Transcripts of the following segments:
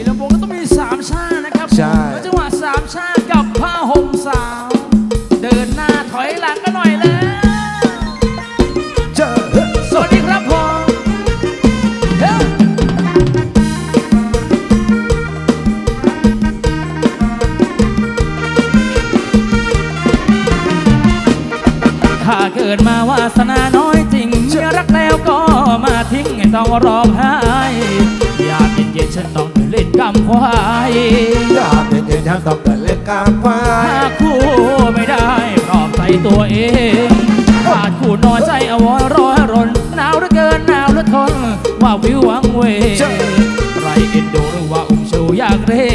มีลำวงก็ต้องมีสามชาตินะครับใช่ แล้วจังหวะสามชาติกับผ้าห่มสาว เดินหน้าถอยหลังก็หน่อยแล้ว เจอเฮ้ยสวัสดีครับผมเฮ้ยถ้าเกิดมาวาสนาน้อยจริงเมียรักแล้วก็มาทิ้งให้ต้องร้องไห้อยากเย็นๆฉันต้อง เล่นกำควายอยากเย็นๆฉันต้องเดินเล่นกลางควาหายคู่ไม่ได้ปลอบใจตัวเองขาดคู่นอนใจอววรร้อยรนหนาวเหลือเกินหนาวเหลือทนว่าวิววังเวใครเอ็นดูหรือว่าอุ้มชูอยากเร่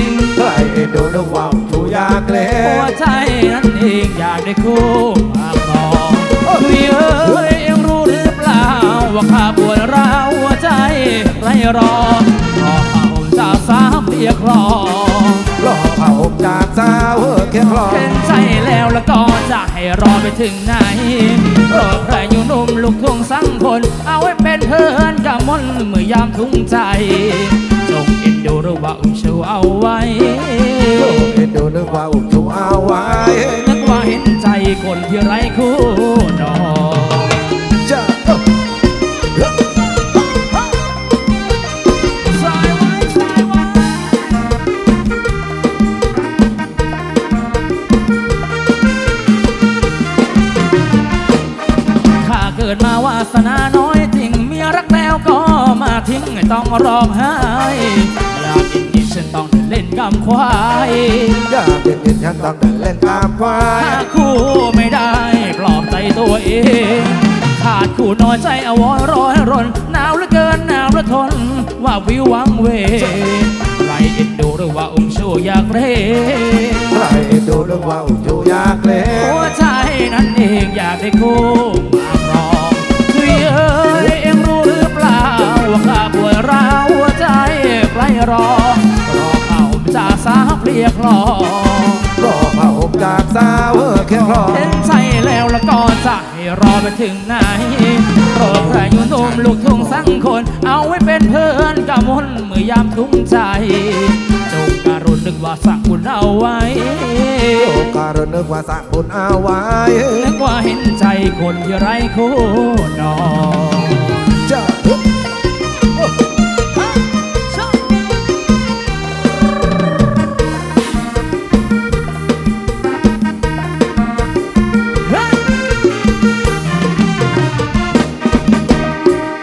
งใครเอ็นดูนึกว่าชูอยากเล่หัวนใจนั้นเองอยากได้คู่มาครองคุยเอ้ยเอ็งรู้หรือเปล่าว่าข้าปวดร้าวหัวใจไรรอรอเขาจะสาม เรียกรองรอเผาจากสาวเออแค่คลอเห็นใจแล้วแล้วก็จะให้รอไปถึงไหนรอใครอยู่หนุ่มลูกทุ่งสังคนเอาไว้เป็นเพื่อนกับมนเมื่อยามทุ่งใจจงเอ็นดูหรือว่าอุ้มชูเอาไว้โอ้เอ็นดูนึกว่าอุ้มชูเอาไว้นึกว่าเห็นใจคนที่ไร้คู่นอน เกิดมาวาสนาน้อยจริงเมียรักแล้วก็มาทิ้งให้ต้องร้องไห้อยากเห็นยิ่งฉันต้องเดินเล่นกำควายอยากเย็นๆฉันต้องเดินเล่นกลางควายหาคู่ไม่ได้ปลอบใจตัวเอง ขาดคู่น้อยใจอวรร้อยรนหนาวเหลือเกินหนาวเหลือทน ว่าวิววังเวใครเอ็นดูหรือว่าองค์ชูอยากเร่ใครเอ็นดูนึกว่าอุ้มชูอยากเล่หัวนใจนั้นเองอยากได้คู่ รอรอเขาจะสาเพลียคลอรอเผาจากสาวเออแค่คลอเห็นใจแล้วล้วก็จะให้รอไปถึงไหนรอใครอยู่หนุ่มลูกทุ่งสังคน เอาไว้เป็นเพื่อนกับมนเมื่อยามทุ่งใจจงการุณนึกว่าสั่งคุณเอาไว้โอ้การนึกว่าสร้างบุญเอาไว้ นึกว่าเห็นใจคนที่ไร้คู่น